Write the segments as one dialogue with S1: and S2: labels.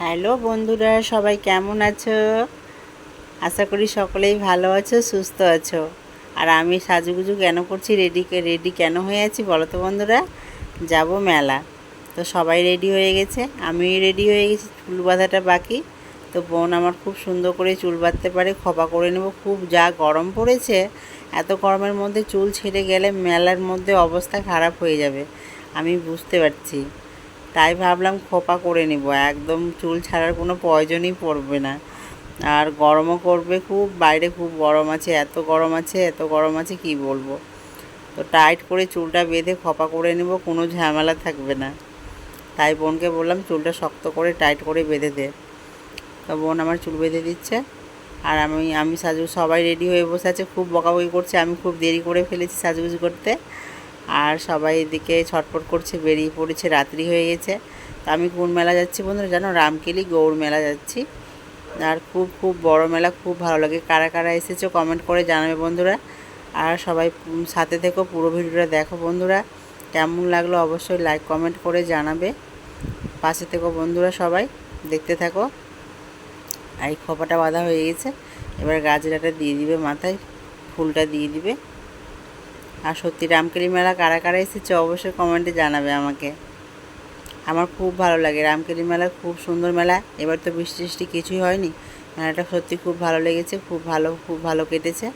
S1: Hello বন্ধুরা, সবাই কেমন আছো? আশা করি সকলেই ভালো আছো, সুস্থ আছো। আর আমি সাজুগুজু কেন করছি রেডি রেডি কেন হয়ে আছি বলো তো বন্ধুরা? যাব মেলা। তো সবাই রেডি হয়ে গেছে আমি রেডি হয়ে গেছি, চুল বাঁধাটা বাকি। তো বোন আমার খুব সুন্দর করে চুল বাঁধতে পারে, খপা করে নেব। খুব যা গরম পড়েছে, এত গরমের মধ্যে চুল ছেড়ে গেলে মেলার মধ্যে অবস্থা খারাপ হয়ে যাবে। আমি বুঝতে পারছি। তাই ভাবলাম খোপা করে নিব। একদম চুল ছাড়ার কোনো প্রয়োজনই পড়বে না। আর গরমও করবে খুব, বাইরে খুব গরম আছে, এত গরম আছে, এত গরম আছে, কি বলব? তো টাইট করে চুলটা বেঁধে খোপা করে নেব, কোনো ঝামেলা থাকবে না। তাই বোনকে বললাম, চুলটা শক্ত করে টাইট করে বেঁধে দে। তো বোন আমার চুল বেঁধে দিচ্ছে। আর আমি আমি সাজু সবাই রেডি হয়ে বসে আছে, খুব বকাবকি করছে, আমি খুব দেরি করে ফেলেছি সাজুগুজু করতে। আর সবাই এদিকে ছটফট করছে, বেরিয়ে পড়েছে, রাত্রি হয়ে গেছে। তো আমি কোন মেলা যাচ্ছি বন্ধুরা জানো? রামকেলি গৌড় মেলা যাচ্ছি। আর খুব খুব বড় মেলা, খুব ভালো লাগে। কারা কারা এসেছ কমেন্ট করে জানাবে বন্ধুরা। আর সবাই সাথে থেকো, পুরো ভিডিওটা দেখো বন্ধুরা। কেমন লাগল অবশ্যই লাইক কমেন্ট করে জানাবে। পাশে থেকো বন্ধুরা সবাই, দেখতে থাকো। আর এই খোপাটা বাঁধা হয়ে গেছে। এবার গাজরাটা দিয়ে দিবে, মাথায় ফুলটা দিয়ে দিবে। আর সত্যি রামকেলি মেলা কারা কারা এসেছে অবশ্যই কমেন্টে জানাবে আমাকে। আমার খুব ভালো লাগে রামকেলি মেলা, খুব সুন্দর মেলা। এবার তো বৃষ্টি টিষ্টি কিছুই হয়নি। মেলাটা সত্যি খুব ভালো লেগেছে, খুব ভালো খুব ভালো কেটেছে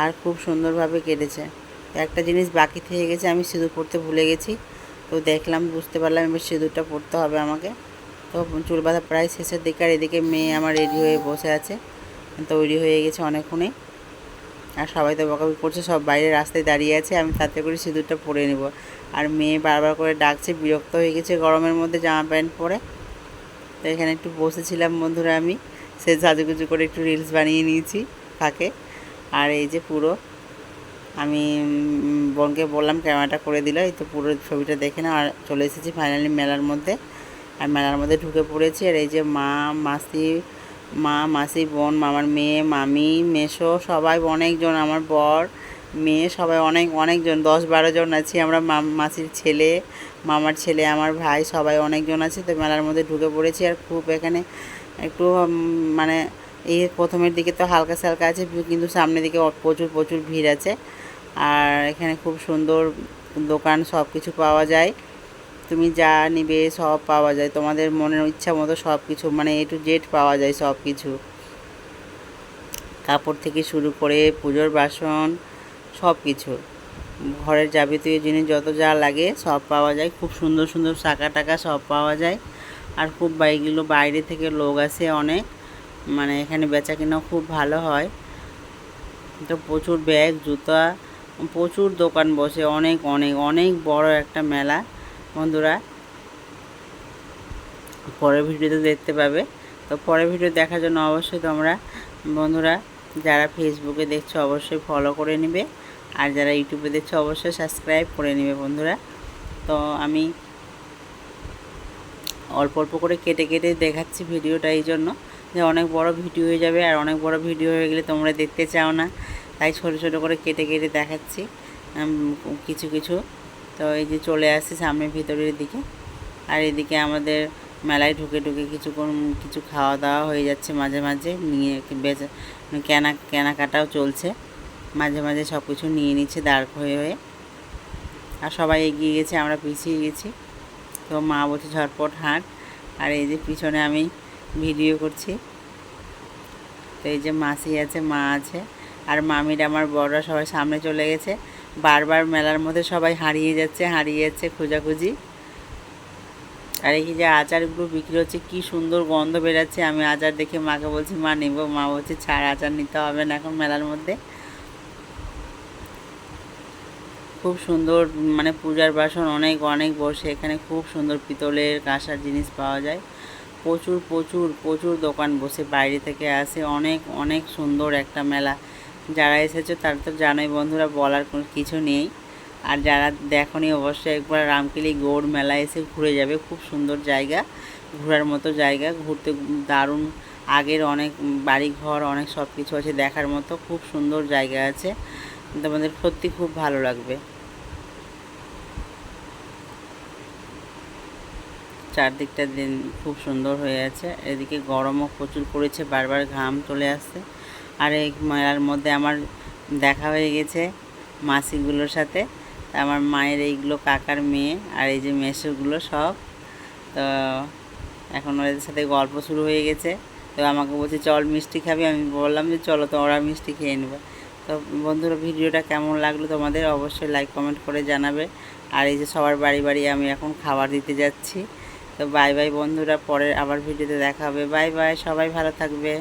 S1: আর খুব সুন্দরভাবে কেটেছে। একটা জিনিস বাকি থেকে গেছে, আমি সিঁদুর পড়তে ভুলে গেছি। তো দেখলাম, বুঝতে পারলাম, এবার সিঁদুরটা পরতে হবে আমাকে। তো চুল বাঁধা প্রায় শেষের দিকে আর এদিকে মেয়ে আমার রেডি হয়ে বসে আছে। তৈরি হয়ে গেছে অনেকক্ষণে। আর সবাই তো বকাবকি করছে, সব বাইরে রাস্তায় দাঁড়িয়ে আছে, আমি তাতে করে সিঁদুরটা পরে নেব। আর মেয়ে বারবার করে ডাকছে, বিরক্ত হয়ে গেছে গরমের মধ্যে জামা প্যান্ট পরে। তো এখানে একটু বসেছিলাম বন্ধুরা আমি, সে সাজুগুজু করে একটু রিলস বানিয়ে নিয়েছি ফাঁকে আর এই যে পুরো, আমি বোনকে বললাম ক্যামেরাটা করে দিল, এই তো পুরো ছবিটা দেখে না আর চলে এসেছি ফাইনালি মেলার মধ্যে। আর মেলার মধ্যে ঢুকে পড়েছি, আর এই যে মা, মাসি মা, মাসি, বোন, মামার মেয়ে, মামি, মেসো, সবাই অনেকজন আমার বর, মেয়ে, সবাই অনেক, অনেকজন, দশ বারো জন আছি আমরা মাসির ছেলে, মামার ছেলে, আমার ভাই, সবাই অনেকজন আছে, তো মেলার মধ্যে ঢুকে পড়েছি আর খুব এখানে একটু মানে এই প্রথমের দিকে তো হালকা সালকা আছে, কিন্তু সামনের দিকে প্রচুর প্রচুর ভিড় আছে। আর এখানে খুব সুন্দর দোকান সব কিছু পাওয়া যায়। তুমি যা নিবে সব পাওয়া যায়, তোমাদের মনের ইচ্ছা মতো সব কিছু মানে এ টু জেড পাওয়া যায় সব কিছু। কাপড় থেকে শুরু করে পুজোর বাসন, সব কিছু। ঘরের যাবতীয় জিনিস যত যা লাগে সব পাওয়া যায়, খুব সুন্দর সুন্দর শাঁকা টাকা সব পাওয়া যায়। আর খুব বাইকগুলো বাইরে থেকে লোক আসে অনেক মানে এখানে বেচা কেনাও খুব ভালো হয়। তো প্রচুর ব্যাগ, জুতা, প্রচুর দোকান বসে, অনেক অনেক অনেক বড় একটা মেলা। বন্ধুরা, পরের ভিডিওতে দেখতে পাবে। তো পরের ভিডিও দেখার জন্য অবশ্যই তোমরা বন্ধুরা, যারা ফেসবুকে দেখছ অবশ্যই ফলো করে নেবে। আর যারা ইউটিউবে দেখছ অবশ্যই সাবস্ক্রাইব করে নেবে বন্ধুরা। তো আমি অল্প অল্প করে কেটে কেটে দেখাচ্ছি ভিডিওটা এই জন্য যে অনেক বড় ভিডিও হয়ে যাবে আর অনেক বড় ভিডিও হয়ে গেলে তোমরা দেখতে চাও না। তাই ছোট ছোট করে কেটে কেটে দেখাচ্ছি। কিছু কিছু তো এই যে চলে আসছি সামনে ভিতরের দিকে। আর এদিকে আমাদের মেলায় ঢুকে ঢুকে কিছু কোন- কিছু খাওয়া দাওয়া হয়ে যাচ্ছে মাঝে মাঝে। নিয়ে বেচা কেনা, কেনাকাটাও চলছে। মাঝে মাঝে সব কিছু নিয়ে নিচ্ছে দাঁড় হয়ে হয়ে। আর সবাই এগিয়ে গেছে, আমরা পিছিয়ে গেছি। তো মা বলছে, ঝটপট হাঁট। আর এই যে পিছনে আমি ভিডিও করছি। তো এই যে মাসি আছে, মা আছে। আর মামির আমার বড়রা সবাই সামনে চলে গেছে। বারবার মেলার মধ্যে সবাই হারিয়ে যাচ্ছে হারিয়ে যাচ্ছে খোঁজাখুঁজি। আর এই যে আচারগুলো বিক্রি হচ্ছে, কি সুন্দর গন্ধ বেরাচ্ছে। আমি আচার দেখে মাকে বলছি, মা, নেব। মা বলছে, ছাড়, আচার নিতে হবে না এখন মেলার মধ্যে। খুব সুন্দর মানে পূজার বাসন অনেক অনেক বসে। এখানে খুব সুন্দর পিতলের কাঁসার জিনিস পাওয়া যায়। প্রচুর প্রচুর প্রচুর দোকান বসে, বাইরে থেকে আসে। অনেক অনেক সুন্দর একটা মেলা। যারা এসেছ তারা তো জানোই বন্ধুরা, বলার কোনো কিছু নেই। আর যারা দেখনি অবশ্যই একবার রামকেলি গৌড় মেলা এসে ঘুরে যাবে। খুব সুন্দর জায়গা, ঘোরার মতো জায়গা, ঘুরতে দারুণ। আগের অনেক বাড়ি ঘর অনেক সব কিছু আছে দেখার মতো। খুব সুন্দর জায়গা আছে। তোমাদের সত্যি খুব ভালো লাগবে। চারদিকটা দিন খুব সুন্দর হয়ে আছে। এদিকে গরমও প্রচুর পড়েছে, বারবার ঘাম চলে আসছে। আর এই মেলার মধ্যে আমার দেখা হয়ে গেছে মাসিগুলোর সাথে। আমার মায়ের এইগুলো, কাকার মেয়ে আর এই যে মেসোগুলো সব। তো এখন ওদের সাথে গল্প শুরু হয়ে গেছে। তো আমাকে বলছে, চল মিষ্টি খাবি। আমি বললাম যে, চলো তো, ওরা মিষ্টি খেয়ে নেবে। তো বন্ধুরা, ভিডিওটা কেমন লাগল তোমাদের অবশ্যই লাইক কমেন্ট করে জানাবে। আর এই যে সবার বাড়ি বাড়ি আমি এখন খাবার দিতে যাচ্ছি। তো বাই বাই বন্ধুরা, পরে আবার ভিডিওতে দেখা হবে। বাই বাই সবাই ভালো থাকবে।